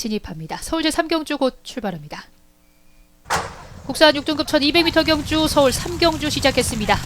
진입합니다. 서울제 3경주 곧 출발합니다. 국산 6등급 1200m 경주 서울 3경주 시작했습니다.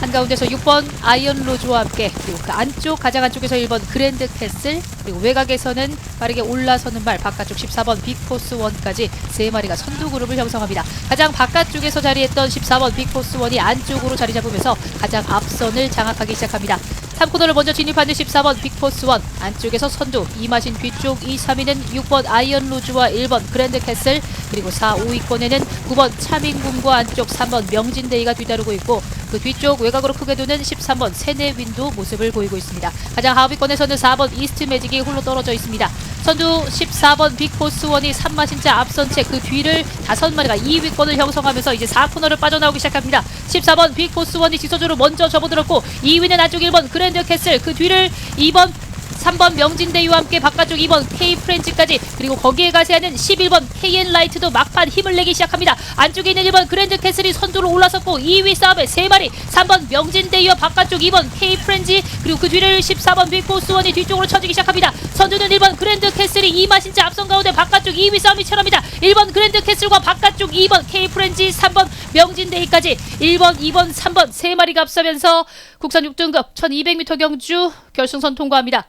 한가운데서 6번 아이언 로즈와 함께 그리고 그 안쪽 가장 안쪽에서 1번 그랜드 캐슬 그리고 외곽에서는 빠르게 올라서는 말 바깥쪽 14번 빅포스 1까지 세 마리가 선두 그룹을 형성합니다. 가장 바깥쪽에서 자리했던 14번 빅포스 1이 안쪽으로 자리 잡으면서 가장 앞선을 장악하기 시작합니다. 3코너를 먼저 진입하는 14번 빅포스 1 안쪽에서 선두 이마신 뒤쪽 2, 3위는 6번 아이언 로즈와 1번 그랜드 캐슬 그리고 4, 5위권에는 9번 차밍군과 안쪽 3번 명진데이가 뒤따르고 있고 그 뒤쪽 외곽으로 크게 도는 13번 세네윈도 모습을 보이고 있습니다. 가장 하위권에서는 4번 이스트 매직이 홀로 떨어져 있습니다. 선두 14번 빅포스 원이 3마신차 앞선 채 그 뒤를 5마리가 2위권을 형성하면서 이제 4코너를 빠져나오기 시작합니다. 14번 빅포스 원이 지소주로 먼저 접어들었고 2위는 안쪽 1번 그랜드 캐슬 그 뒤를 2번 3번 명진대유와 함께 바깥쪽 2번 K 프렌치까지 그리고 거기에 가세하는 11번 KN 라이트도 막판 힘을 내기 시작합니다. 안쪽에 있는 1번 그랜드 캐슬이 선두로 올라섰고 2위 싸움에 3마리 3번 명진대유와 바깥쪽 2번 K 프렌치 그리고 그 뒤를 14번 빅보스 원이 뒤쪽으로 쳐지기 시작합니다. 선두는 1번 그랜드 캐슬이 2마 신차 앞선 가운데 바깥쪽 2위 싸움이 치열합니다. 1번 그랜드 캐슬과 바깥쪽 2번 K 프렌치 3번 명진대이까지 1번, 2번, 3번 세 마리가 앞서면서 국산 6등급 1200m 경주 결승선 통과합니다.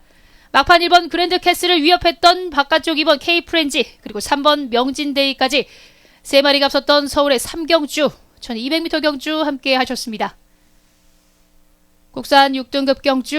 막판 1번 그랜드 캐슬을 위협했던 바깥쪽 2번 K 프렌지 그리고 3번 명진데이까지 세 마리가 앞섰던 서울의 3경주 1200m 경주 함께 하셨습니다. 국산 6등급 경주